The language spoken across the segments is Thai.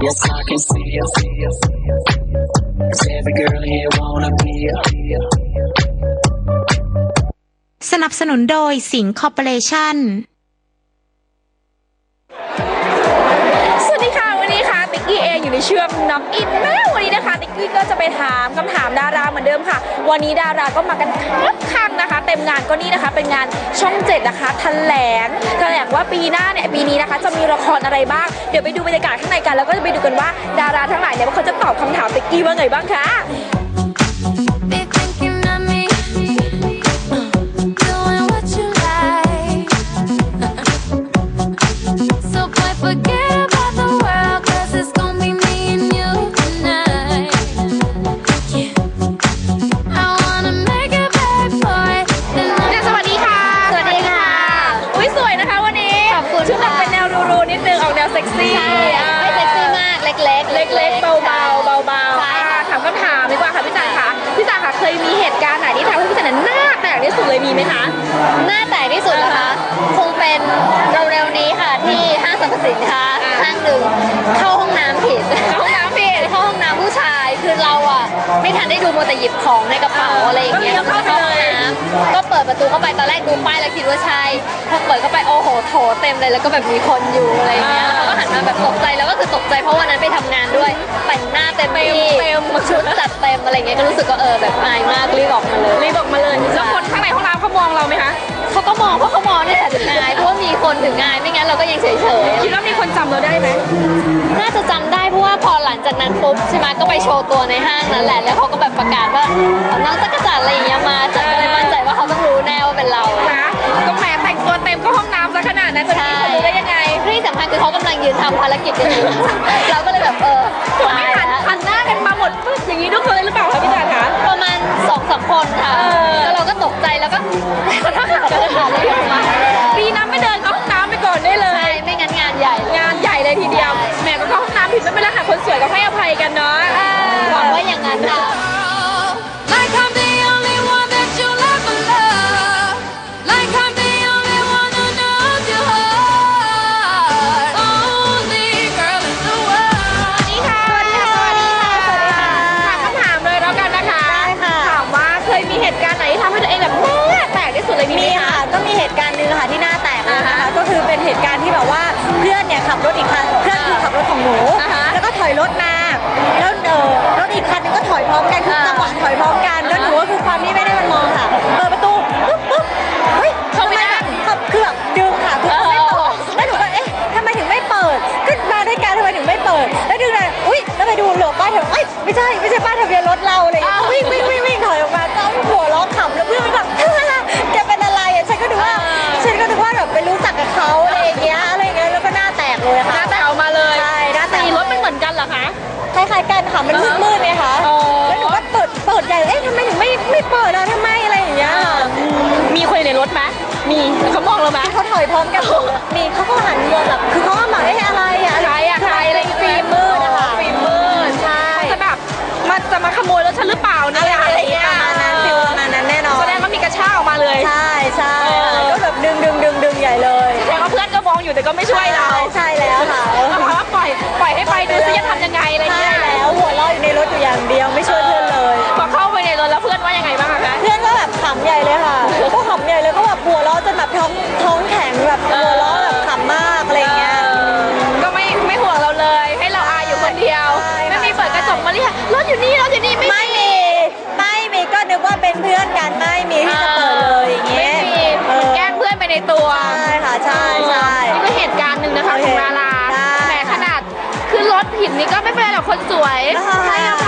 Yes, I can see you. Cause every girl here wanna be you. สนับสนุนโดยสิงคอร์ปอเรชั่น สวัสดีค่ะ วันนี้ค่ะ ติ๊กกี้เองอยู่ในช่วงน้ำอินแม่วันนี้นะคะ ติ๊กกี้ก็จะไปถามคำถามดาราเห มือนเดิมค่ะ วันนี้ดาราก็มากันคับข้างนะคะ เต็มงานก็นี่นะคะ เป็นงานช่องเจ็ดนะคะแถลงแถลงว่าปีหน้าเนี่ยปีนี้นะคะ จะมีละครอะไรบ้าง เดี๋ยวไปดูบรรยากาศข้างในกัน แล้วก็จะไปดูกันว่าดาราทั้งหลายเนี่ยว่าเขาจะตอบคำถามเป็กกี้ว่าไงบ้างคะ ค้าอ่าห้างหนึ่งเข้า ไม่ทันได้ดูมัวแต่หยิบของในกระเป๋าอะไรอย่างเงี้ยก็เข้าไปเลยห้องน้ำก็เปิดประตูเข้าไปตอนแรกดูป้ายแล้วคิดว่าใช่พอเปิดเข้าไปโอ้โหโถเต็มเลยแล้วก็แบบมีคนอยู่อะไรอย่างเงี้ยแล้วเขาก็หันมาแบบตกใจแล้วก็คือตกใจเพราะวันนั้นไปทำงานด้วยแต่งหน้าเต็มที่เต็มชุดจัดเต็มอะไรเงี้ยก็รู้สึกว่าเออแบบอายมากรีบออกมาเลย รีบออกมาเลยแล้วคนข้างในห้องน้ำเขามองเราไหมคะเขาก็มองเพราะเขามองนี่แหละถึงอายเพราะว่ามีคนถึงอายไม่งั้นเราก็ยังเฉยคิดว่ามีคนจำเราได้ไหม ๆน่าจะจำได้เพราะว่าพอหลังจากนั้นปุ๊บใช่ไหมก็ไปโชว์ตัวในห้างนั่นแหละแล้วเขาก็แบบประกาศว่าเอาน้องจักรจันทร์อะไรอย่างเงี้ยมาจัดก็เลยมั่นใจว่าเขาต้องรู้แน่ว่าเป็นเรานะก็แหมแต่งตัวเต็มก็ห้องน้ำซะขนาดนั้นจะมีคนรู้ได้ยังไงที่สำคัญคือเขากำลังยืนทำภารกิจกันอยู่ เราก็เลยแบบเออคนตาไม่ยหันแล้วหันหน้ากันมาหมดปึ๊บอย่างนี้ทุกคนเลยหรือเปล่าคะพี่จ๋าคะประมาณสองสามคนค่ะเออแล้วเราก็ตกใจแล้วก็ ขับรถอีกคันเพื่อนคือขับรถของหนู อ่าฮะแล้วก็ถอยรถมา แล้วเออรถอีกคันนึงก็ถอยพร้อมกันคืออ่าจังหวะถอยพร้อมกัน แล้วหนูก็คือความที่ไม่ไล้ายๆกันค่ะมันมืดๆเนี่ยค่ะอ๋อ แล้วหนูก็เปิดเปิดใหญ่เอ๊ะทำไมถึงไม่ไม่เปิดอะทำไมอะไรอย่างเงี้ยมีคนอยู่ในรถไหมมีเขามองเราไหม เขาถอยพร้อมกันหมดมีเขาก็หันมองแบบคือเขาก็มองเอ๊ะอะไรอะใครอะใครอะไรเป็นฟิล์มมืดนะคะฟิล์มมืด ใช่ จะแบบมันจะมาขโมยรถฉันหรือเปล่า คนสวย ใช่ให้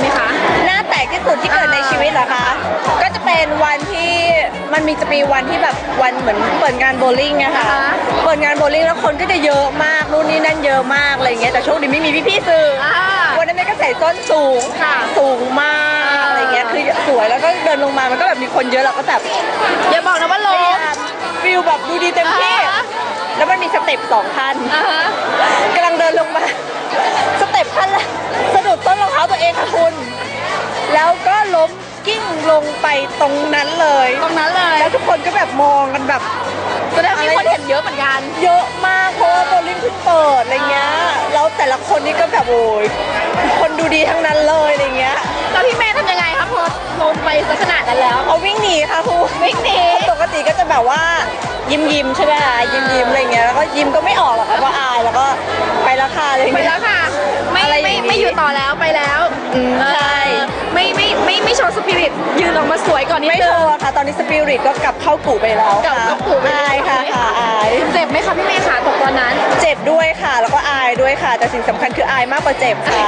ไหมคะ หน้าแตกที่สุดที่เกิดในชีวิตเหรอคะ ก็จะเป็นวันที่มันมีจะมีวันที่แบบวันเหมือนเปิดงานโบว์ลิ่งอะค่ะอ่าฮะเปิดงานโบว์ลิ่งแล้วคนก็จะเยอะมากนู่นนี่นั่นเยอะมากอะไรอย่างเงี้ยแต่โชคดีไม่มีพี่ๆสื่อออ่าวันนั้นแม่ก็ใส่ส้นสูงค่ะ สูงมากอะไรอย่างเงี้ยคือสวยแล้วก็เดินลงมามันก็แบบมีคนเยอะเราก็แบบอย่าบอกนะว่าลพงยายามฟิลแบบดูดีเต็มที่อ่าฮะแล้วมันมีสเต็ปสองขั้นอ่าฮะกำลังเดินลงมา สเต็ปขั้นแรกสะดุดต้นรองเท้าตัวเองค่ะคุณ แล้วก็ล้มกิ้งลงไปตรงนั้นเลย ตรงนั้นเลย แล้วทุกคนก็แบบมองกันแบบแสดงว่ามีคนเห็นเยอะเหมือนกัน เยอะมากเพราะว่าโบลิ่งเพิ่งเปิดอะไรเงี้ย แล้วแต่ละคนนี่ก็แบบโอ้ยคนดูดีทั้งนั้นเลยอะไรเงี้ย แล้วพี่เมย์ทำยังไงครับพอลงไปซะขนาดนั้นแล้ว เอาวิ่งหนีค่ะครูวิ่งหนี ปกติก็จะแบบว่า ยิ้มยิ้มๆใช่ไหมคะยิ้มยิ้มๆอะไรเงี้ยแล้วก็ยิ้มก็ไม่ออกหรอกค่ะเพราะอายแล้วก็ไปราคาเลยไปแล้วค่ะ ไม่อะไรอไม่ย่างนี้ไม่อยู่ต่อแล้วไปแล้วอืมใช่ เออไม่ไม่ไม่ไม่โชว์สปิริตยืนออกมาสวยก่อนนิดไม่นึโชง ว์ค่ะตอนนี้สปิริตก็กลับเข้ากู่ไปแล้วกลับค่ะเข้ากู่ไปแล้ว อายค่ะค่ะอายเจ็บไหมคะพี่เมย์ขาตกตอนนั้น เจ็บด้วยค่ะ แล้วก็อายด้วยค่ะ แต่สิ่งสำคัญคืออายมากกว่าเจ็บค่ะ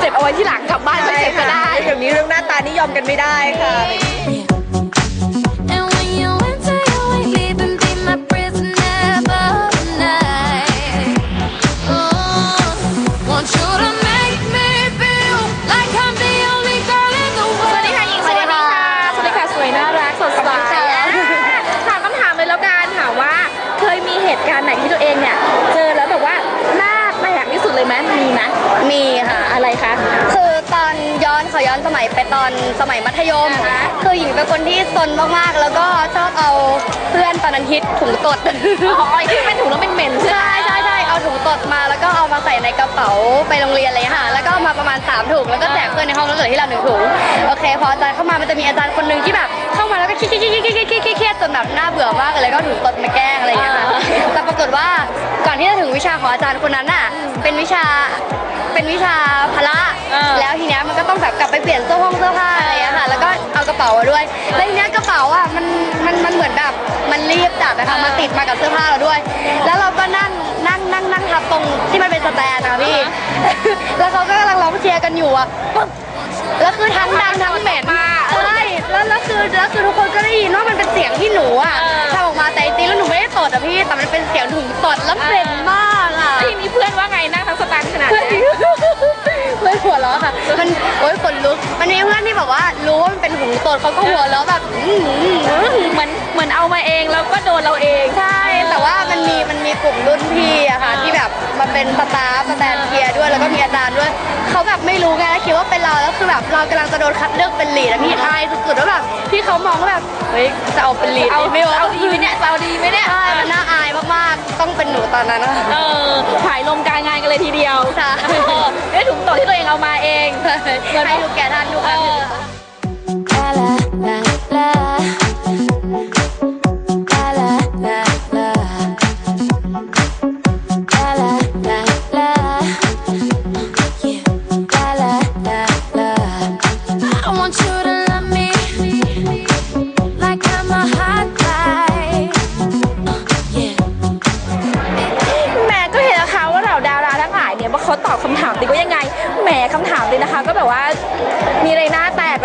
เจ็บเอาไว้ที่หลังกลับบ้านไม่เจ็บก็ได้เดี๋ยวนี้เรื่องหน้าตานี่ยอมกันไม่ได้ค่ะ And ธยมอ่าฮะคือหญิงเป็นคนที่ซนมากๆ แล้วก็ชอบเอาเพื่อนตอนนั้นฮิตถุงตดอ๋อไอ้ที่เป็นถุงแล้วเป็นเหม็นๆใช่ไหมใช่ใช่ใช่เอาถุงตดมาแล้วก็เอามาใส่ในกระเป๋าไปโรงเรียนอะไรอย่างเลยค่ะ แล้วก็เอามาประมาณ3ถุงแล้วก็แจกเพื่อนในห้องแล้วเหลือที่เราหนึ่งถุงโอเค พออาจารย์เข้ามามันจะมีอาจารย์คนหนึ่งที่แบบเข้ามาแล้วก็เครียดเครียดเครียดเครียดเครียดเครียดจนแบบน่าเบื่อมากเลยก็เอาถุงตดมาแกล้งอะไรอย่างเงี้ยค่ะแต่ปรากฏว่าก่อนที่จะถึงวิชาของอาจารย์คนนั้นน่ะเป็นวิชา เป็นวิชาพละ เออ แล้วทีเนี้ยมันก็ต้องแบบกลับไปเปลี่ยนเสื้อผ้าเสื้อผ้าอะไรอย่างเงี้ยค่ะ แล้วก็เอากระเป๋ามาด้วย แล้วทีเนี้ยกระเป๋าอะมันมันมันเหมือนแบบมันรีบจัดนะคะมาติดมากับเสื้อผ้าเราด้วย แล้วเราก็นั่งนั่งนั่งนั่งทับตรงที่มันเป็นสแตนนะพี่ แล้วเขาก็กำลังร้องเชียร์กันอยู่อะปึ๊บแล้วคือทั้งดังทั้ง มีเพื่อนที่แบบว่ารู้ว่ามันเป็นหูตดเขาก็หัวแล้วแบบ เหมือนเหมือนเอามาเองแล้วก็โดนเราเอง ใช่ แต่ว่ามันมี เป็นสตาฟสแตนเชียร์ด้วยแล้วก็มีอาจารย์ด้วยเขาแบบไม่รู้ไงแล้วคิดว่าเป็นเราแล้วคือแบบเรากำลังจะโดนคัดเลือกเป็นลีดอะพี่อายสุดๆแล้วแบบที่เขามองว่าแบบเฮ้ยจะเอาเป็นลีดเอาดีไหม่วะเอาดีไหมเนี่ยเอาดีไหมเนี่ยใช่มันน่าอายมากๆต้องเป็นหนูตอนนั้นอะเออถ่ายลงกลารงานกันเลยทีเดียวใช่เออได้ถุงต่อที่ตัวเองเอามาเองให้ดูแกทันดูเอกัน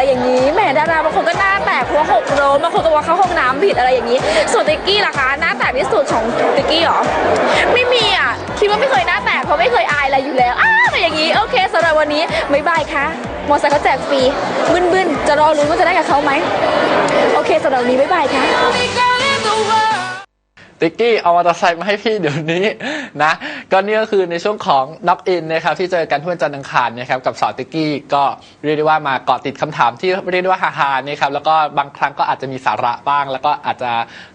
อะไรอย่างนี้แหมดาราบางคนก็หน้าแตกเพราะว่าหกล้มบางคนก็ว่าเข้าห้องน้ำผิดอะไรอย่างนี้ ส่วนติ๊กกี้ล่ะคะหน้าแตกที่สุดของติ๊กกี้เหรอไม่มีอะคิดว่าไม่เคยหน้าแตกเพราะไม่เคยอายอะไรอยู่แล้วอ้าวอะไรอย่างนี้โอเคสำหรับวันนี้บ๊ายบายค่ะมอเตอร์ไซค์เขาแจกฟรีบึ้นๆจะรอรู้ว่าจะได้กับเขาไหมโอเคสำหรับวันนี้บ๊ายบายค่ะ ติ๊กกี้เอามอเตอร์ไซค์มาให้พี่เดี๋ยวนี้นะก็นี่ก็คือในช่วงของน็อกอินนะครับที่เจอกันทุกวันจันทร์อังคารนะครับกับสาวติ๊กกี้ก็เรียกได้ว่ามาเกาะติดคำถามที่เรียกได้ว่าฮาๆนะครับแล้วก็บางครั้งก็อาจจะมีสาระบ้าง แล้วก็อาจจะ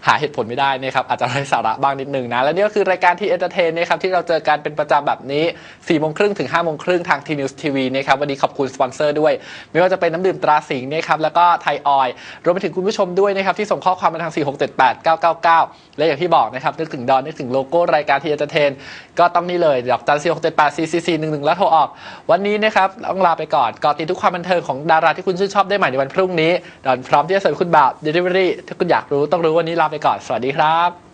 หาเหตุผลไม่ได้นะครับอาจจะไร้สาระบ้างนิดนึงนะและนี่ก็คือรายการที่เอนเตอร์เทนนะครับที่เราเจอกันเป็นประจำแบบนี้4ี่โมงครึ่งถึง5้าโมงครึ่งทางทีนิวส์ทีวีนะครับวันนี้ขอบคุณสปอนเซอร์ด้วย ไม่ว่าจะเป็นน้ำดื่มตราสิงห์นะครับแล้วก็ไทยออยล์รวมไปถึงคุณผู้ชมด้วยนะครับที่ส่งข้อความมาทาง 4 6 7 8 9 9 9 และอย่างที่บอกนะครับ นึกถึงดอนนึกถึงโลโก้รายการทีเอนเตอร์เทน ก็ต้องนี่เลยดอกจัน4 6 7 8 4 4 4 1 1แล้วโทรออก วันนี้นะครับต้องลาไปก่อนก่อติดทุกความบันเทิงของดาราที่คุณชื่นชอบได้ใหม่ในวันพรุ่งนี้ดอนพร้อมที่จะเสิร์ฟคุณแบบ Delivery ถ้าคุณอยากรู้ต้องรู้วันนี้ลาไปก่อนสวัสดีครับ